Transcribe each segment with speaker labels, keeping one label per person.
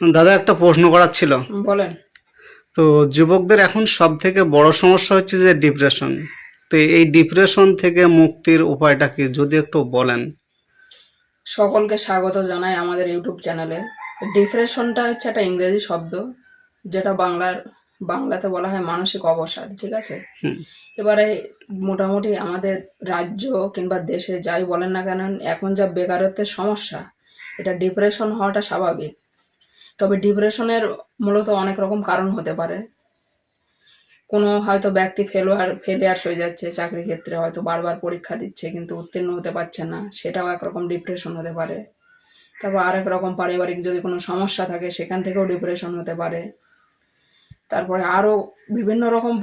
Speaker 1: দাদা একটা প্রশ্ন করার ছিল।
Speaker 2: বলেন।
Speaker 1: তো যুবকদের এখন সব থেকে বড় সমস্যা হচ্ছে যে ডিপ্রেশন তো এই ডিপ্রেশন থেকে মুক্তির উপায়টা কি? যদি একটু বলেন।
Speaker 2: সকলকে স্বাগত জানাই আমাদের ইউটিউব চ্যানেলে। ডিপ্রেশনটা হচ্ছে একটা ইংরেজি শব্দ যেটা বাংলার বাংলাতে বলা হয় মানসিক অবসাদ ঠিক আছে? এবারে মোটামুটি আমাদের রাজ্য কিংবা দেশে যাই বলেন না কেন এখন যা বেকারত্বের সমস্যা এটা ডিপ্রেশন হওয়াটা স্বাভাবিক। তবে ডিপ্রেশনের মূলত অনেক রকম কারণ হতে পারে। কোনো হয়তো ব্যক্তি ফেলোয়ার ফেলিয়ার্স হয়ে যাচ্ছে চাকরি ক্ষেত্রে, হয়তো বারবার পরীক্ষা দিচ্ছে কিন্তু উত্তীর্ণ হতে পারছে না, সেটাও একরকম ডিপ্রেশন হতে পারে। তারপর আরেক রকম পারিবারিক যদি কোনো সমস্যা থাকে, সেখান থেকেও ডিপ্রেশন হতে পারে। তারপরে আরও বিভিন্ন রকম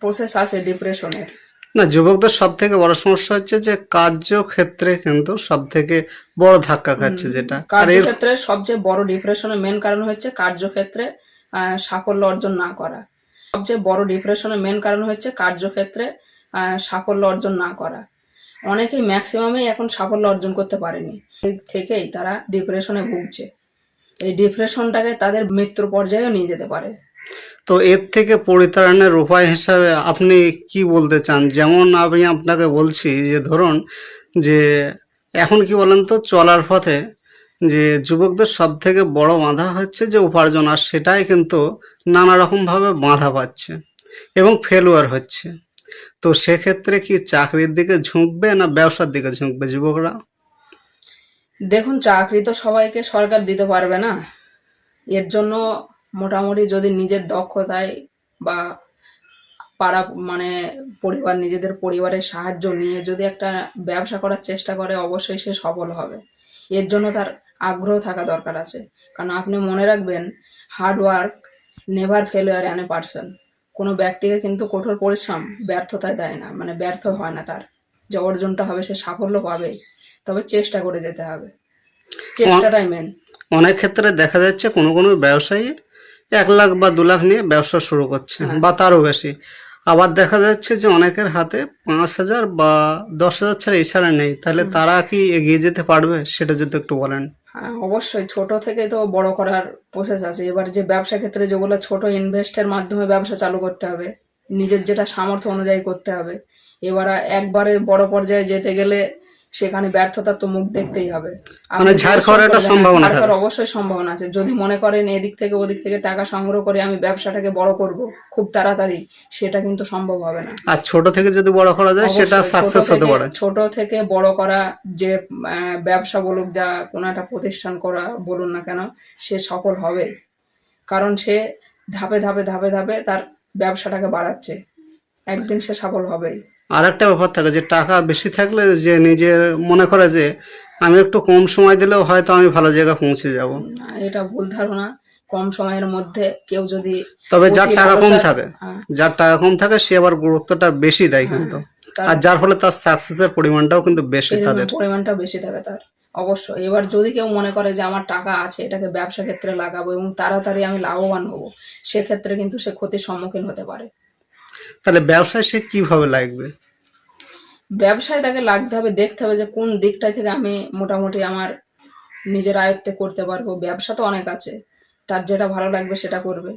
Speaker 2: প্রসেস আছে ডিপ্রেশনের
Speaker 1: না যুবকদের সব থেকে বড় সমস্যা হচ্ছে যে কার্যক্ষেত্রে কিন্তু সব থেকে বড় ধাক্কা খাচ্ছে যেটা।
Speaker 2: কার্যক্ষেত্রে সবচেয়ে বড় ডিপ্রেশনের মেন কারণ হচ্ছে কার্যক্ষেত্রে সাফল্য অর্জন না করা। সবচেয়ে বড় ডিপ্রেশনের মেন কারণ হচ্ছে কার্যক্ষেত্রে আহ, সাফল্য অর্জন না করা। অনেকেই ম্যাক্সিমামই এখন সাফল্য অর্জন করতে পারেনি। থেকেই তারা ডিপ্রেশনে ভুগছে। এই ডিপ্রেশনটাকে তাদের মৃত্যুর পর্যায়েও নিয়ে যেতে পারে।
Speaker 1: তো এর থেকে পরিত্রাণের উপায় হিসাবে আপনি কি বলতে চান? যেমন আমি আপনাকে বলছি যে, ধরুন যে, এখন কি বলেন তো, চলার পথে যে, যুবকদের সব থেকে বড় বাধা হচ্ছে যে, উপার্জন, আর সেটাই কিন্তু নানা রকমভাবে বাধা পাচ্ছে এবং ফেলুয়ার হচ্ছে। তো সেক্ষেত্রে কি চাকরির দিকে ঝুঁকবে না ব্যবসার দিকে ঝুঁকবে যুবকরা?
Speaker 2: দেখুন, চাকরি তো সবাইকে সরকার দিতে পারবে না। এর জন্য মোটামুটি যদি নিজের দক্ষতায় বা পাড়া মানে পরিবার নিজেদের পরিবারের সাহায্য নিয়ে যদি একটা ব্যবসা করার চেষ্টা করে অবশ্যই সে সফল হবে। এর জন্য তার আগ্রহ থাকা দরকার আছে। কারণ আপনি মনে রাখবেন hard work never failure an a person কোনো ব্যক্তিকে কিন্তু কঠোর পরিশ্রম ব্যর্থতায় দেয় না মানে ব্যর্থ হয় না তার। যে অর্জনটা হবে সে সাফল্য পাবে তবে চেষ্টা করে যেতে হবে। চেষ্টাটাই মেন
Speaker 1: অনেক ক্ষেত্রে দেখা যাচ্ছে কোনো কোনো ব্যবসায়ী এক লাখ বা দু লাখ নিয়ে ব্যবসা শুরু করছে
Speaker 2: হ্যাঁ।
Speaker 1: বা তারও বেশি। আবার দেখা যাচ্ছে যে অনেকের হাতে পাঁচ হাজার বা দশ হাজার ছাড়া এছাড়া নেই তাহলে তারা কি এগিয়ে যেতে পারবে? সেটা যদি একটু বলেন।
Speaker 2: হ্যাঁ অবশ্যই। ছোট থেকে তো বড় করার প্রসেস আছে। এবার যে ব্যবসা ক্ষেত্রে যেগুলো ছোট ইনভেস্টের মাধ্যমে ব্যবসা চালু করতে হবে নিজের যেটা সামর্থ্য অনুযায়ী করতে হবে। এবার একবারে বড় পর্যায়ে যেতে গেলে সেখানে ব্যর্থতার তো মুখ দেখতেই হবে।
Speaker 1: মানে একটা সম্ভাবনা
Speaker 2: অবশ্যই সম্ভাবনা আছে। যদি মনে করেন এদিক থেকে ওদিক থেকে টাকা সংগ্রহ করে আমি ব্যবসাটাকে বড় করব খুব তাড়াতাড়ি সেটা কিন্তু সম্ভব হবে না।
Speaker 1: আর ছোট থেকে যদি বড় করা যায় সেটা সাকসেস হতে পারে।
Speaker 2: ছোট থেকে বড় করা যে ব্যবসা বলুক যা কোনো একটা প্রতিষ্ঠান করা বলুন না কেন সে সফল হবে। কারণ সে ধাপে ধাপে ধাপে ধাপে তার ব্যবসাটাকে বাড়াচ্ছে। একদিন সে সফল হবেই।
Speaker 1: আর একটা ব্যাপার থাকে যে টাকা বেশি থাকলে যে নিজের মনে করে যে আমি একটু কম সময় দিলেও হয়তো আমি ভালো জায়গায় পৌঁছে যাব।
Speaker 2: এটা ভুল ধারণা। কম সময়ের মধ্যে কেউ যদি
Speaker 1: তবে যার টাকা কম থাকে
Speaker 2: হ্যাঁ,
Speaker 1: যার টাকা কম থাকে সে আবার গুরুত্বটা বেশি দেয় কিন্তু। আর যার ফলে তার সাকসেসের পরিমাণটাও কিন্তু বেশি তাদের।
Speaker 2: পরিমাণটা বেশি থাকে তার অবশ্যই। এবার যদি কেউ মনে করে যে আমার টাকা আছে এটাকে ব্যবসা ক্ষেত্রে লাগাবো এবং তাড়াতাড়ি আমি লাভবান হব সেক্ষেত্রে কিন্তু সে ক্ষতির সম্মুখীন হতে পারে।
Speaker 1: তাহলে ব্যবসায় সে কীভাবে লাগবে?
Speaker 2: ব্যবসায় তাকে লাগতে হবে দেখতে হবে যে কোন দিকটা থেকে আমি মোটামুটি আমার নিজের আয়ত্তে করতে পারব। ব্যবসা তো অনেক আছে তার যেটা ভালো লাগবে সেটা করবে।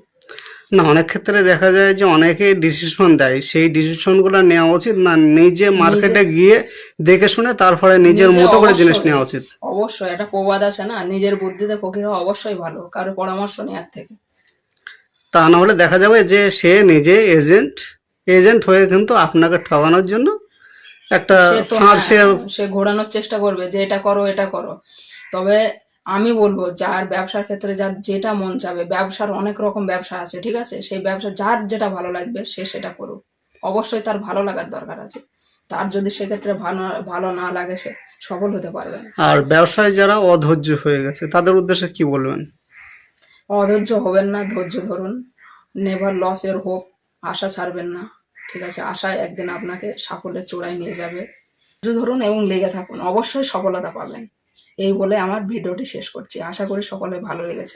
Speaker 1: না অনেক ক্ষেত্রে দেখা যায় যে অনেকে ডিসিশন দেয় সেই ডিসিশনগুলো নেওয়া উচিত না নিজে মার্কেটে গিয়ে দেখে শুনে তারপরে নিজের মতো করে জিনিস নেওয়া উচিত।
Speaker 2: অবশ্যই এটা প্রবাদ আছে না নিজের বুদ্ধিতে ফকির অবশ্যই ভালো কারও পরামর্শ নেওয়ার থেকে।
Speaker 1: তা না হলে দেখা যাবে যে সে নিজে এজেন্ট এজেন্ট হয়ে কিন্তু আপনাকে ঠকানোর জন্য একটা
Speaker 2: সে
Speaker 1: ফাঁদ সে
Speaker 2: হ্যাঁ, সে ঘোরানোর চেষ্টা করবে যে এটা করো এটা করো। তবে আমি বলব যার ব্যবসার ক্ষেত্রে যার যেটা মন চাবে ব্যবসার অনেক রকম ব্যবসা আছে ঠিক আছে? সেই ব্যবসা যার যেটা ভালো লাগবে সে সেটা করুক। অবশ্যই তার ভালো লাগার দরকার আছে। তার যদি সেক্ষেত্রে ভালো ভালো না লাগে সে সফল হতে পারবে
Speaker 1: আর ব্যবসায় যারা অধৈর্য হয়ে গেছে তাদের উদ্দেশ্যে কি বলবেন?
Speaker 2: অধৈর্য হবেন না ধৈর্য ধরুন। নেভার লস এর হোপ আশা ছাড়বেন না। ঠিক আছে আশা একদিন আপনাকে সাফল্যের চূড়ায় নিয়ে যাবে। ধরুন এবং লেগে থাকুন, অবশ্যই সফলতা পাবেন। এই বলে আমার ভিডিওটি শেষ করছি। আশা করি সকলে ভালো লেগেছে।